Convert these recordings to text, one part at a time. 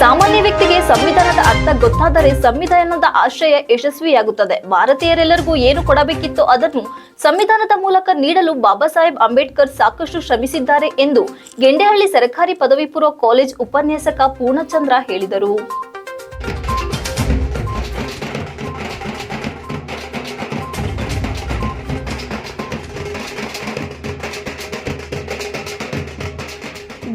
ಸಾಮಾನ್ಯ ವ್ಯಕ್ತಿಗೆ ಸಂವಿಧಾನದ ಅರ್ಥ ಗೊತ್ತಾದರೆ ಸಂವಿಧಾನದ ಆಶಯ ಯಶಸ್ವಿಯಾಗುತ್ತದೆ. ಭಾರತೀಯರೆಲ್ಲರಿಗೂ ಏನು ಕೊಡಬೇಕಿತ್ತು ಅದನ್ನು ಸಂವಿಧಾನದ ಮೂಲಕ ನೀಡಲು ಬಾಬಾ ಸಾಹೇಬ್ ಅಂಬೇಡ್ಕರ್ ಸಾಕಷ್ಟು ಶ್ರಮಿಸಿದ್ದಾರೆ ಎಂದು ಗೆಂಡೆಹಳ್ಳಿ ಸರ್ಕಾರಿ ಪದವಿ ಪೂರ್ವ ಕಾಲೇಜ್ ಉಪನ್ಯಾಸಕ ಪೂರ್ಣಚಂದ್ರ ಹೇಳಿದರು.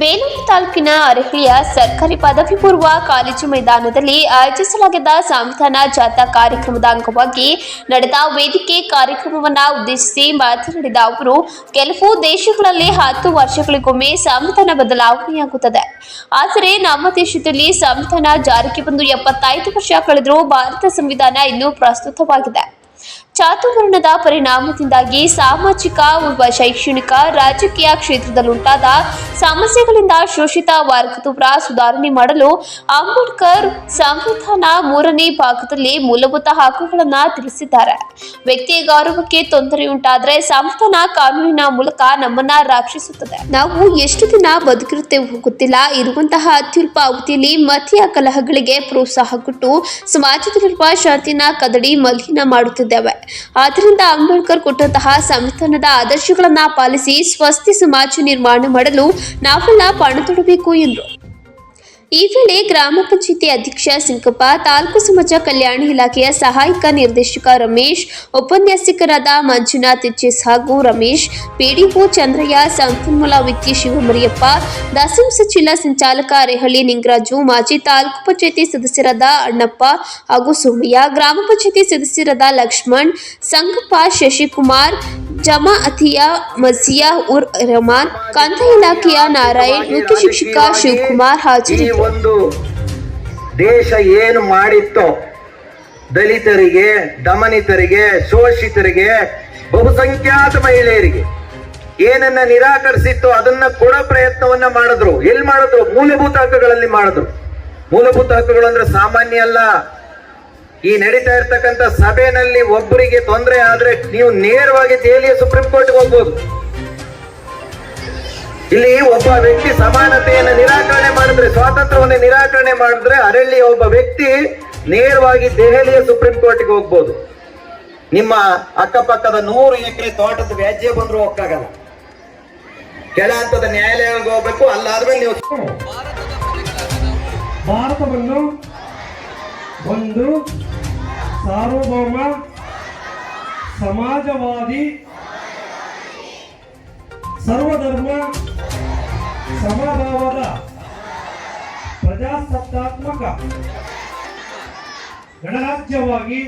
ಬೇಲೂರು ತಾಲೂಕಿನ ಅರಹಿಯ ಸರ್ಕಾರಿ ಪದವಿ ಪೂರ್ವ ಕಾಲೇಜು ಮೈದಾನದಲ್ಲಿ ಆಯೋಜಿಸಲಾಗಿದ್ದ ಸಂವಿಧಾನ ಜಾಥಾ ಕಾರ್ಯಕ್ರಮದ ಅಂಗವಾಗಿ ನಡೆದ ವೇದಿಕೆ ಕಾರ್ಯಕ್ರಮವನ್ನು ಉದ್ದೇಶಿಸಿ ಮಾತನಾಡಿದ ಅವರು, ಕೆಲವು ದೇಶಗಳಲ್ಲಿ ಹತ್ತು ವರ್ಷಗಳಿಗೊಮ್ಮೆ ಸಂವಿಧಾನ ಬದಲಾವಣೆಯಾಗುತ್ತದೆ. ಆದರೆ ನಮ್ಮ ದೇಶದಲ್ಲಿ ಸಂವಿಧಾನ ಜಾರಿಗೆ ಬಂದು ಎಪ್ಪತ್ತೈದು ವರ್ಷ ಕಳೆದರೂ ಭಾರತ ಸಂವಿಧಾನ ಇನ್ನೂ ಪ್ರಸ್ತುತವಾಗಿದೆ. ಚಾತುರ್ವರ್ಣದ ಪರಿಣಾಮದಿಂದಾಗಿ ಸಾಮಾಜಿಕ ಶೈಕ್ಷಣಿಕ ರಾಜಕೀಯ ಕ್ಷೇತ್ರದಲ್ಲುಂಟಾದ ಸಮಸ್ಯೆಗಳಿಂದ ಶೋಷಿತ ವರ್ಗದವರ ಸುಧಾರಣೆ ಮಾಡಲು ಅಂಬೇಡ್ಕರ್ ಸಂವಿಧಾನ ಮೂರನೇ ಭಾಗದಲ್ಲಿ ಮೂಲಭೂತ ಹಕ್ಕುಗಳನ್ನು ತಿಳಿಸಿದ್ದಾರೆ. ವ್ಯಕ್ತಿಯ ಗೌರವಕ್ಕೆ ತೊಂದರೆಯುಂಟಾದರೆ ಸಂವಿಧಾನ ಕಾನೂನಿನ ಮೂಲಕ ನಮ್ಮನ್ನ ರಕ್ಷಿಸುತ್ತದೆ. ನಾವು ಎಷ್ಟು ದಿನ ಬದುಕಿರುತ್ತೇವೆ ಗೊತ್ತಿಲ್ಲ. ಇರುವಂತಹ ಅತ್ಯಲ್ಪ ಅವಧಿಯಲ್ಲಿ ಮತೀಯ ಕಲಹಗಳಿಗೆ ಪ್ರೋತ್ಸಾಹ ಕೊಟ್ಟು ಸಮಾಜದಲ್ಲಿರುವ ಶಾಂತಿನ ಕದಡಿ ಮಲಿನ ಮಾಡುತ್ತಿದ್ದೇವೆ ಆದ್ದರಿಂದ ಅಂಬೇಡ್ಕರ್ ಕೊಟ್ಟಂತಹ ಸಂವಿಧಾನದ ಆದರ್ಶಗಳನ್ನ ಪಾಲಿಸಿ ಸ್ವಸ್ತಿ ಸಮಾಜ ನಿರ್ಮಾಣ ಮಾಡಲು ನಾವೆಲ್ಲ ಪಣತೊಡಬೇಕು ಎಂದರು. ಈ ವೇಳೆ ಗ್ರಾಮ ಪಂಚಾಯಿತಿ ಅಧ್ಯಕ್ಷ ಸಿಂಕಪ್ಪ, ತಾಲೂಕು ಸಮಾಜ ಕಲ್ಯಾಣ ಇಲಾಖೆಯ ಸಹಾಯಕ ನಿರ್ದೇಶಕ ರಮೇಶ್, ಉಪನ್ಯಾಸಕರಾದ ಮಂಜುನಾಥ್ ಎಚ್ಎಸ್ ಹಾಗೂ ರಮೇಶ್ ಪಿಡಿಒ ಚಂದ್ರಯ್ಯ, ಸಂಪನ್ಮೂಲ ವ್ಯಕ್ತಿ ಶಿವಮರಿಯಪ್ಪ, ದಾಸಿಂ ಜಿಲ್ಲಾ ಸಂಚಾಲಕ ರೆಹಳ್ಳಿ ನಿಂಗರಾಜು, ಮಾಜಿ ತಾಲೂಕು ಪಂಚಾಯಿತಿ ಸದಸ್ಯರಾದ ಅಣ್ಣಪ್ಪ ಹಾಗೂ ಸೋಮಯ್ಯ, ಗ್ರಾಮ ಪಂಚಾಯಿತಿ ಸದಸ್ಯರಾದ ಲಕ್ಷ್ಮಣ್, ಸಂಗಪ್ಪ ಶಶಿಕುಮಾರ್ ಜಮಾಅತಿಯ ಮಸಿಯಾ ಉರ್ ರಹಮಾನ್ ಕಂದ ಇಲಾಖೆಯ ನಾರಾಯಣ್, ಮುಖ್ಯ ಶಿಕ್ಷಕ ಶಿವಕುಮಾರ್ ಹಾಜರಿ ಒಂದು ದೇಶ ಏನು ಮಾಡಿತ್ತೋ, ದಲಿತರಿಗೆ, ದಮನಿತರಿಗೆ, ಶೋಷಿತರಿಗೆ, ಬಹುಸಂಖ್ಯಾತ ಮಹಿಳೆಯರಿಗೆ ಏನನ್ನ ನಿರಾಕರಿಸಿತ್ತು ಅದನ್ನ ಕೊಡೋ ಪ್ರಯತ್ನವನ್ನ ಮಾಡಿದ್ರು. ಎಲ್ಲಿ ಮಾಡಿದ್ರು? ಮೂಲಭೂತ ಹಕ್ಕುಗಳಲ್ಲಿ ಮಾಡಿದ್ರು. ಮೂಲಭೂತ ಹಕ್ಕುಗಳು ಅಂದ್ರೆ ಸಾಮಾನ್ಯ ಅಲ್ಲ. ಈ ನಡೀತಾ ಇರ್ತಕ್ಕಂಥ ಸಭೆಯಲ್ಲಿ ಒಬ್ಬರಿಗೆ ತೊಂದರೆ ಆದ್ರೆ ನೀವು ನೇರವಾಗಿ ದೆಹಲಿಯ ಸುಪ್ರೀಂ ಕೋರ್ಟ್ಗೆ ಹೋಗ್ಬೋದು. ಇಲ್ಲಿ ಒಬ್ಬ ವ್ಯಕ್ತಿ ಸಮಾನತೆಯನ್ನು ನಿರಾಕರಣೆ ಮಾಡಿದ್ರೆ, ಸ್ವಾತಂತ್ರ್ಯವನ್ನು ನಿರಾಕರಣೆ ಮಾಡಿದ್ರೆ ಅರಳ್ಳಿಯ ಒಬ್ಬ ವ್ಯಕ್ತಿ ನೇರವಾಗಿ ದೆಹಲಿಯ ಸುಪ್ರೀಂ ಕೋರ್ಟ್ಗೆ ಹೋಗ್ಬೋದು. ನಿಮ್ಮ ಅಕ್ಕಪಕ್ಕದ ನೂರು ಎಕರೆ ತೋಟದ ವ್ಯಾಜ್ಯ ಬಂದರೂ ಹೋಗಕ್ಕಾಗಲ್ಲ ಕೆಳ ಹಂತದ ನ್ಯಾಯಾಲಯಕ್ಕೆ ಹೋಗ್ಬೇಕು, ಅಲ್ಲಾದ್ಮೇಲೆ ನೀವು ಭಾರತವನ್ನು ಒಂದು ಸಾರ್ವಭೌಮ ಸಮಾಜವಾದಿ ಸರ್ವಧರ್ಮ ಸಮಭಾವದ ಪ್ರಜಾಸತ್ತಾತ್ಮಕ ಗಣರಾಜ್ಯವಾಗಿ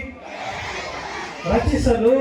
ರಚಿಸಲು